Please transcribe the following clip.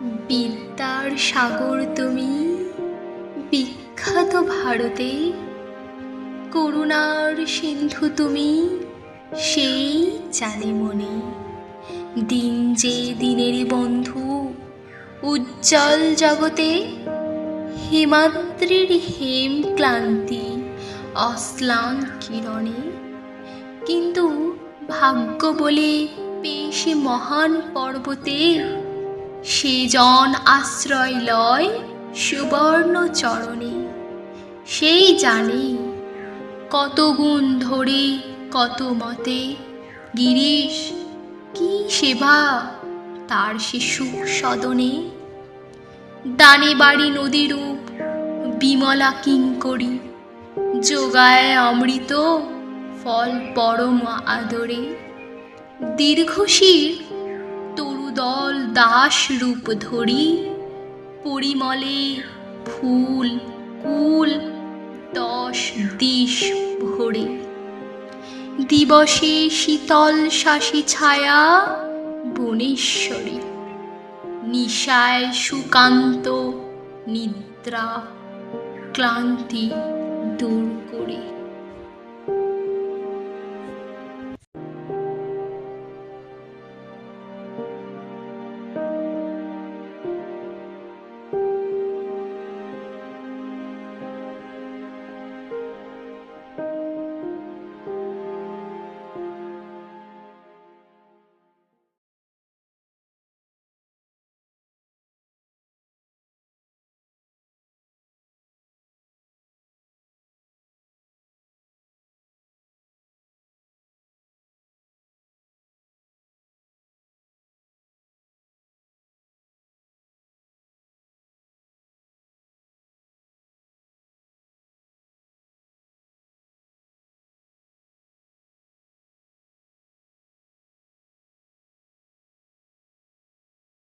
বিদ্যার সাগর তুমি? বিখ্যাত ভারতে করুণার সিন্ধু তুমি? সেই জানে মনে দিন যে দিনেরই বন্ধু, উজ্জ্বল জগতে হিমাদ্রির হেম ক্লান্তি, অশ্লান কিরণে। কিন্তু ভাগ্য বলে সে মহান পর্বতে সে জন আশ্রয় লয় সুবর্ণ চরণে সেই জানে কত গুণ ধরে, কত মতে। গিরিশ, কি সেবা তার শিশু সদনে? দানে বাড়ি নদীরূপ বিমলা কিঙ্করি। যোগায় অমৃত, ফল পরম আদরে। দীর্ঘশির দাস রূপ ধরি, পরিমলে ফুল, কুল, দশ দিশ ভরে। দিবসে শীতল শাসী ছায়া বনেশ্বরী। নিশায় সুকান্ত নিদ্রা, ক্লান্তি দূর করে।